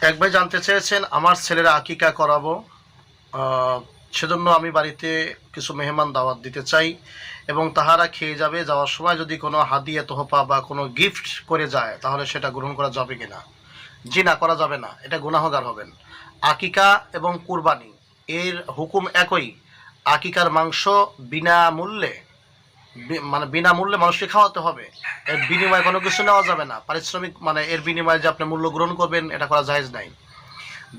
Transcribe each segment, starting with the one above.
এক ভাই জানতে চেয়েছেন, আমার ছেলেরা আকিকা করাবো। সেজন্য আমি বাড়িতে কিছু মেহমান দাওয়াত দিতে চাই এবং তাহারা খেয়ে যাবে। যাওয়ার সময় যদি কোনো হাদিয়া, তোহফা বা কোনো গিফট করে যায়, তাহলে সেটা গ্রহণ করা যাবে কি না? জি না, করা যাবে না। এটা গুনাহগার হবেন। আকিকা এবং কুরবানি, এর হুকুম একই। আকিকার মাংস বিনামূল্যে মানে বিনামূল্যে মানুষকে খাওয়াতে হবে। এর বিনিময়ে কোনো কিছু নেওয়া যাবে না। পারিশ্রমিক মানে এর বিনিময়ে যে আপনি মূল্য গ্রহণ করবেন, এটা করা জায়েজ নাই।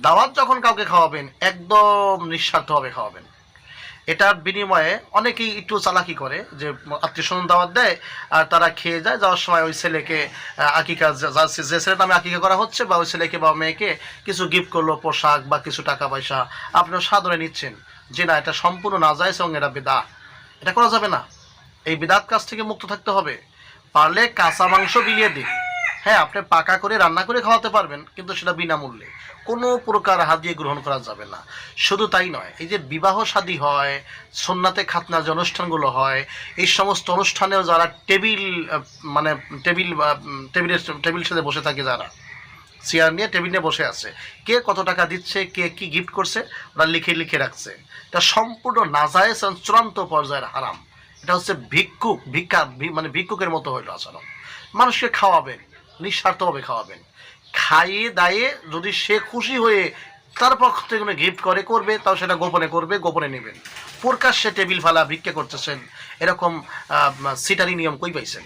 দাওয়াত যখন কাউকে খাওয়াবেন, একদম নিঃস্বার্থভাবে খাওয়াবেন। এটার বিনিময়ে অনেকেই একটু চালাকি করে, যে আত্মীয় স্বজন দাওয়াত দেয়, আর তারা খেয়ে যায়। যাওয়ার সময় ওই ছেলেকে আকিকা, যে ছেলের নামে আকিকা করা হচ্ছে, বা ওই ছেলেকে বা মেয়েকে কিছু গিফট করল, পোশাক বা কিছু টাকা পয়সা আপনারা সাদরে নিচ্ছেন। যে না, এটা সম্পূর্ণ না যায় এবং এটা বেদা। এটা করা যাবে না। এই বিদাত কাজ থেকে মুক্ত থাকতে হবে। পারলে কাঁচা মাংস বিলিয়ে দিন। হ্যাঁ আপনি পাকা করে রান্না করে খাওয়াতে পারবেন, কিন্তু সেটা বিনামূল্যে। কোনো প্রকার হাত দিয়ে গ্রহণ করা যাবে না। শুধু তাই নয়, এই যে বিবাহ শাদী হয় সন্নাতে খাতনার যে অনুষ্ঠানগুলো হয়, এই সমস্ত অনুষ্ঠানেও যারা টেবিল মানে টেবিল টেবিলের টেবিল সাথে বসে থাকে যারা, চেয়ার নিয়ে টেবিল নিয়ে বসে আছে, কে কত টাকা দিচ্ছে, কে কি গিফট করছে, ওরা লিখে লিখে রাখছে। এটা সম্পূর্ণ নাজায়েজ এবং চূড়ান্ত পর্যায়ের হারাম। এটা হচ্ছে ভিক্ষুক, ভিক্ষা মানে ভিক্ষুকের মতো হইল আচরণ। মানুষকে খাওয়াবেন, নিঃস্বার্থভাবে খাওয়াবেন। খাইয়ে দায়ে যদি সে খুশি হয়ে তার পক্ষ থেকে কোনো গিফট করে, করবে, তাও সেটা গোপনে করবে, গোপনে নেবেন। প্রকাশ্যে টেবিল ফালা ভিক্ষা করতেছেন, এরকম সিটারি নিয়ম কই পাইছেন?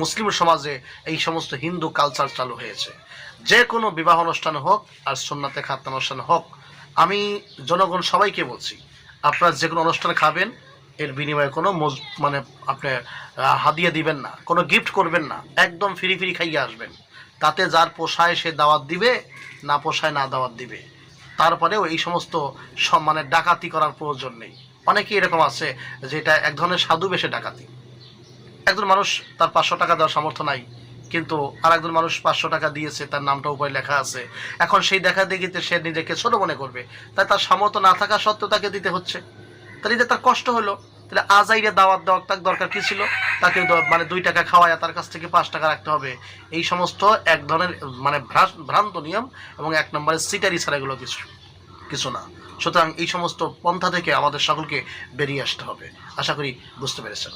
মুসলিম সমাজে এই সমস্ত হিন্দু কালচার চালু হয়েছে। যে কোনো বিবাহ অনুষ্ঠান হোক আর সুন্নাতে খাত্তা অনুষ্ঠান হোক, আমি জনগণ সবাইকে বলছি, আপনারা যে কোনো অনুষ্ঠানে খাবেন এর বিনিময়ে কোনো মানে আপনি হাদিয়া দিবেন না, কোনো গিফট করবেন না, একদম ফ্রি ফ্রি খাইয়ে আসবেন। তাতে যার পোষায় সে দাওয়াত দিবে, না পোষায় না দাওয়াত দিবে। তারপরেও এই সমস্ত সম- মানে ডাকাতি করার প্রয়োজন নেই। অনেকেই এরকম আছে যে এটা এক ধরনের সাধু বেশে ডাকাতি। একজন মানুষ তার পাঁচশো টাকা দেওয়ার সামর্থ্য নাই, কিন্তু আর একজন মানুষ পাঁচশো টাকা দিয়েছে, তার নামটা উপরে লেখা আছে। এখন সেই দেখা দেখিতে সে নিজেকে ছোট মনে করবে। তাই তার সামর্থ্য না থাকা সত্ত্বেও তাকে দিতে হচ্ছে। তাহলে এটা তার কষ্ট হলো। তাহলে আজাইরে দাওয়াত দেওয়ার তার দরকার কি ছিল? তাকে মানে দুই টাকা খাওয়ায় তার কাছ থেকে পাঁচ টাকা রাখতে হবে। এই সমস্ত এক ধরনের মানে ভ্রান্ত নিয়ম এবং এক নম্বরের সিটারি ছাড়া এগুলো কিছু কিছু না। সুতরাং এই সমস্ত পন্থা থেকে আমাদের সকলকে বেরিয়ে আসতে হবে। আশা করি বুঝতে পেরেছেন।